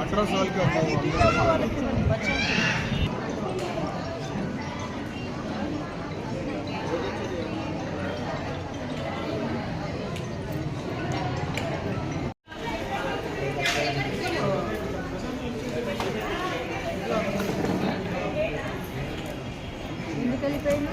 अठारह साल का था वो अंदर बच्चों का ఎందుకు వెళ్ళిపోయింది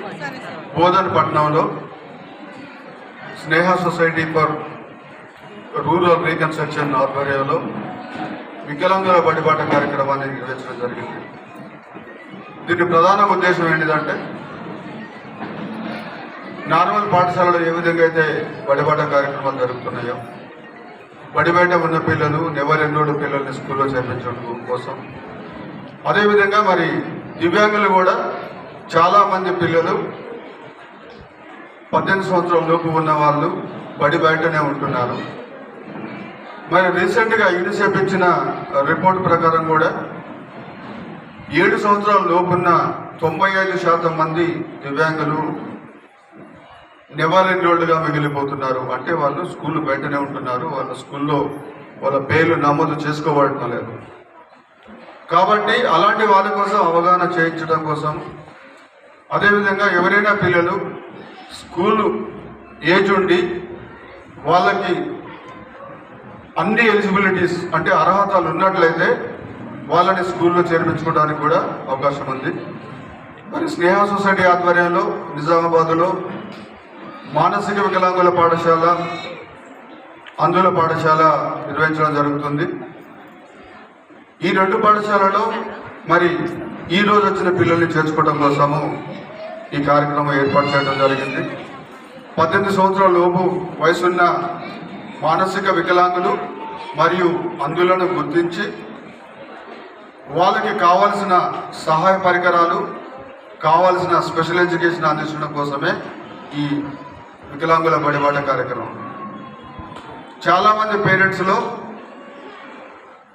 బోధనపట్నంలో Sneha society for rural reconstruction ఆధ్వర్యంలో వికలాంగుల బడిబాట కార్యక్రమాన్ని నిర్వహించడం జరిగింది. దీని ప్రధాన ఉద్దేశం ఏంటిదంటే నార్మల్ పాఠశాలలో ఏ విధంగా అయితే బడిబాట కార్యక్రమాలు జరుగుతున్నాయో బడి బయట ఉన్న పిల్లలు నెవరెన్నోడు పిల్లల్ని స్కూల్లో చేర్పించడం కోసం. అదేవిధంగా మరి దివ్యాంగులు కూడా చాలామంది పిల్లలు పద్దెనిమిది సంవత్సరం లోపు ఉన్న వాళ్ళు బడి బయటనే ఉంటున్నారు. మరి రీసెంట్గా యూనిసెఫ్ ఇచ్చిన రిపోర్ట్ ప్రకారం కూడా ఏడు సంవత్సరాల లోపున్న తొంభై ఐదు శాతం మంది దివ్యాంగులు నెవర్ ఎన్రోల్డ్గా మిగిలిపోతున్నారు. అంటే వాళ్ళు స్కూల్ బయటనే ఉంటున్నారు. వాళ్ళ స్కూల్లో వాళ్ళ పేర్లు నమోదు చేసుకోవడం లేదు. కాబట్టి అలాంటి వాళ్ళ కోసం అవగాహన చేయించడం కోసం అదేవిధంగా ఎవరైనా పిల్లలు స్కూలు ఏజ్ ఉండి వాళ్ళకి అన్ని ఎలిజిబిలిటీస్ అంటే అర్హతలు ఉన్నట్లయితే వాళ్ళని స్కూల్లో చేర్పించుకోవడానికి కూడా అవకాశం ఉంది. మరి స్నేహ సొసైటీ ఆధ్వర్యంలో నిజామాబాద్లో మానసిక వికలాంగుల పాఠశాల అందుల పాఠశాల నిర్వహించడం జరుగుతుంది. ఈ రెండు పాఠశాలలో మరి ఈ రోజు వచ్చిన పిల్లల్ని చేర్చుకోవడం కోసము ఈ కార్యక్రమం ఏర్పాటు చేయడం జరిగింది. పద్దెనిమిది సంవత్సరాల లోపు వయసున్న మానసిక వికలాంగులు మరియు అందులను గుర్తించి వాళ్ళకి కావాల్సిన సహాయ పరికరాలు కావాల్సిన స్పెషల్ ఎడ్యుకేషన్ అందించడం కోసమే ఈ వికలాంగుల బడిబాట కార్యక్రమం. చాలామంది పేరెంట్స్లో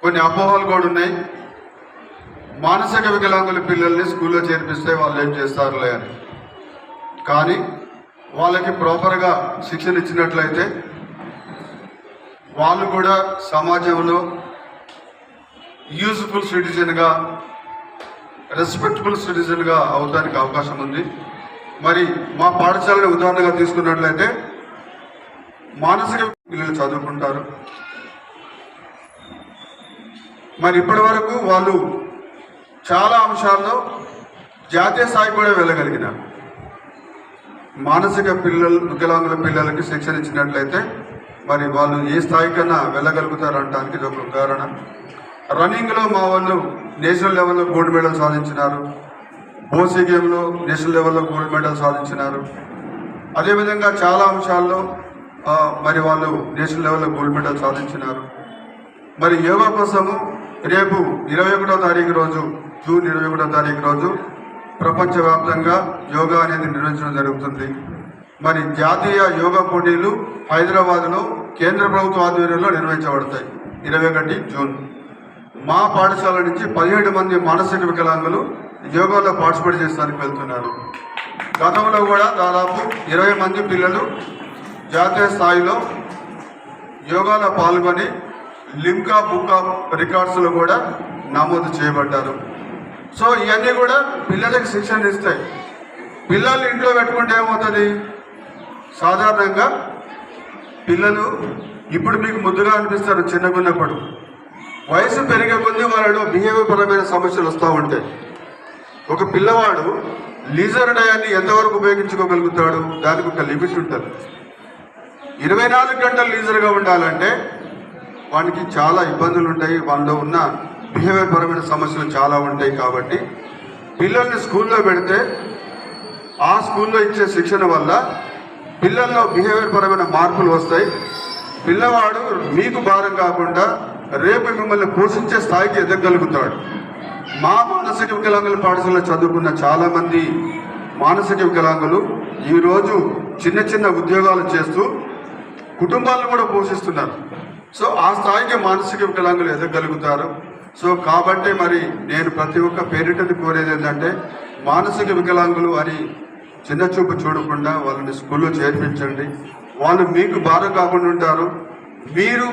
కొన్ని అపోహలు కూడా ఉన్నాయి. మానసిక వికలాంగుల పిల్లల్ని స్కూల్లో చేర్పిస్తే వాళ్ళు ఏం చేస్తారులే అని. కానీ వాళ్ళకి ప్రాపర్గా శిక్షణ ఇచ్చినట్లయితే వాళ్ళు కూడా సమాజంలో యూజ్ఫుల్ సిటిజన్గా రెస్పెక్టబుల్ సిటిజన్గా అవడానికి అవకాశం ఉంది. మరి మా పాఠశాలని ఉదాహరణగా తీసుకున్నట్లయితే మానసిక పిల్లలు చదువుకుంటారు. మరి ఇప్పటి వరకు వాళ్ళు చాలా అంశాల్లో జాతీయ స్థాయి కూడా వెళ్ళగలిగినారు. మానసిక పిల్లలు వికలాంగుల పిల్లలకి శిక్షణ ఇచ్చినట్లయితే మరి వాళ్ళు ఏ స్థాయికైనా వెళ్ళగలుగుతారు అనడానికి ఇది ఒక ఉదాహరణ రన్నింగ్లో మా వాళ్ళు నేషనల్ లెవెల్లో గోల్డ్ మెడల్ సాధించినారు. బోసీ గేమ్లో నేషనల్ లెవెల్లో గోల్డ్ మెడల్ సాధించినారు. అదేవిధంగా చాలా అంశాల్లో మరి వాళ్ళు నేషనల్ లెవెల్లో గోల్డ్ మెడల్ సాధించినారు. మరి యోగా కోసము రేపు ఇరవై ఒకటో తారీఖు రోజు జూన్ ఇరవై ఒకటో తారీఖు రోజు ప్రపంచవ్యాప్తంగా యోగా అనేది నిర్వహించడం జరుగుతుంది. మరి జాతీయ యోగా పోటీలు హైదరాబాద్లో కేంద్ర ప్రభుత్వ ఆధ్వర్యంలో నిర్వహించబడతాయి. ఇరవై ఒకటి జూన్. మా పాఠశాల నుంచి పదిహేడు మంది మానసిక వికలాంగులు యోగాలో పార్టిసిపేట్ చేసడానికి వెళ్తున్నారు. గతంలో కూడా దాదాపు ఇరవై మంది పిల్లలు జాతీయ స్థాయిలో యోగాలో పాల్గొని లింకా బుక్ ఆఫ్ రికార్డ్స్లో కూడా నమోదు చేయబడ్డారు. సో ఇవన్నీ కూడా పిల్లలకి శిక్షణ ఇస్తాయి. పిల్లల్ని ఇంట్లో పెట్టుకుంటే ఏమవుతుంది? సాధారణంగా పిల్లలు ఇప్పుడు మీకు ముద్దుగా అనిపిస్తారు చిన్నగున్నప్పుడు. వయసు పెరిగే కొద్దీ వాళ్ళలో బిహేవియర్ పరమైన సమస్యలు వస్తూ ఉంటాయి. ఒక పిల్లవాడు లీజర్ డయాన్ని ఎంతవరకు ఉపయోగించుకోగలుగుతాడు? దానికి ఒక లిమిట్ ఉంటుంది. ఇరవై నాలుగు గంటలు లీజర్గా ఉండాలంటే వానికి చాలా ఇబ్బందులు ఉంటాయి. వాళ్ళలో ఉన్న బిహేవియర్ పరమైన సమస్యలు చాలా ఉంటాయి కాబట్టి పిల్లల్ని స్కూల్లో పెడితే ఆ స్కూల్లో ఇచ్చే శిక్షణ వల్ల పిల్లల్లో బిహేవియర్ పరమైన మార్పులు వస్తాయి. పిల్లవాడు మీకు భారం కాకుండా రేపు మిమ్మల్ని పోషించే స్థాయికి ఎదగలుగుతాడు. మా మానసిక వికలాంగుల పాఠశాలలో చదువుకున్న చాలామంది మానసిక వికలాంగులు ఈరోజు చిన్న చిన్న ఉద్యోగాలు చేస్తూ కుటుంబాలను కూడా పోషిస్తున్నారు. సో ఆ స్థాయికి మానసిక వికలాంగులు ఎదగలుగుతారు. సో కాబట్టి మరి నేను ప్రతి ఒక్క పేరిటని కోరేది ఏంటంటే మానసిక వికలాంగులు అని చిన్న చూపు చూడకుండా వాళ్ళని స్కూల్లో చేర్పించండి. వాళ్ళు మీకు భారం కాకుండా ఉంటారు. మీరు